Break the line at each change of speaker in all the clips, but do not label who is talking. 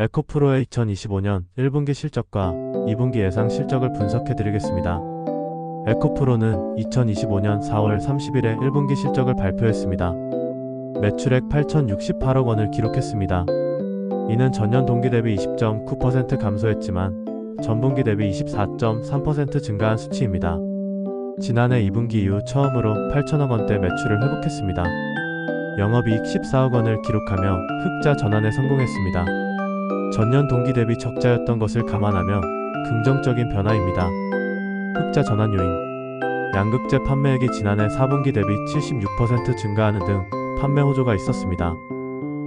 에코프로의 2025년 1분기 실적과 2분기 예상 실적을 분석해 드리겠습니다. 에코프로는 2025년 4월 30일에 1분기 실적을 발표했습니다. 매출액 8,068억 원을 기록했습니다. 이는 전년 동기 대비 20.9% 감소했지만 전분기 대비 24.3% 증가한 수치입니다. 지난해 2분기 이후 처음으로 8천억 원대 매출을 회복했습니다. 영업이익 14억 원을 기록하며 흑자 전환에 성공했습니다. 전년 동기 대비 적자였던 것을 감안하며 긍정적인 변화입니다. 흑자 전환 요인 양극재 판매액이 지난해 4분기 대비 76% 증가하는 등 판매 호조가 있었습니다.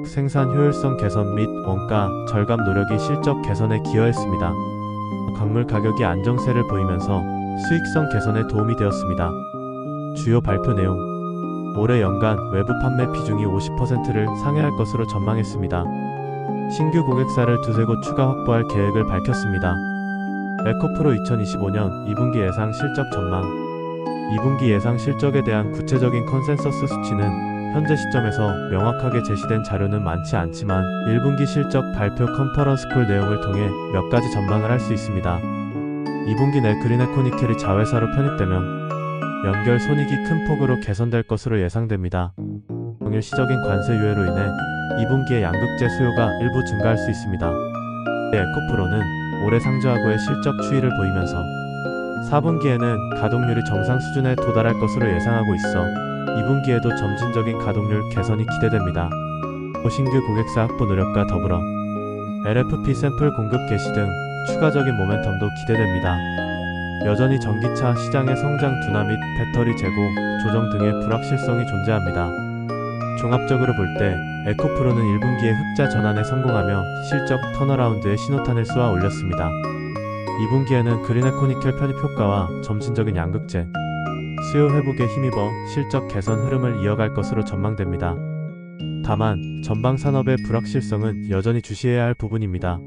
생산 효율성 개선 및 원가 절감 노력이 실적 개선에 기여했습니다. 광물 가격이 안정세를 보이면서 수익성 개선에 도움이 되었습니다. 주요 발표 내용 올해 연간 외부 판매 비중이 50%를 상회할 것으로 전망했습니다. 신규 고객사를 두세 곳 추가 확보할 계획을 밝혔습니다. 에코프로 2025년 2분기 예상 실적 전망 2분기 예상 실적에 대한 구체적인 컨센서스 수치는 현재 시점에서 명확하게 제시된 자료는 많지 않지만 1분기 실적 발표 컨퍼런스 콜 내용을 통해 몇 가지 전망을 할 수 있습니다. 2분기 내 그린에코니켈이 자회사로 편입되면 연결 손익이 큰 폭으로 개선될 것으로 예상됩니다. 일시적인 관세 유예로 인해 2분기에 양극재 수요가 일부 증가할 수 있습니다. 에코프로는 올해 상저하고의 실적 추이를 보이면서 4분기에는 가동률이 정상 수준에 도달할 것으로 예상하고 있어 2분기에도 점진적인 가동률 개선이 기대됩니다. 신규 고객사 확보 노력과 더불어 LFP 샘플 공급 개시 등 추가적인 모멘텀도 기대됩니다. 여전히 전기차 시장의 성장 둔화 및 배터리 재고, 조정 등의 불확실성이 존재합니다. 종합적으로 볼 때 에코프로는 1분기에 흑자 전환에 성공하며 실적 턴어라운드의 신호탄을 쏘아 올렸습니다. 2분기에는 그린에코니켈 편입 효과와 점진적인 양극재, 수요 회복에 힘입어 실적 개선 흐름을 이어갈 것으로 전망됩니다. 다만 전방 산업의 불확실성은 여전히 주시해야 할 부분입니다.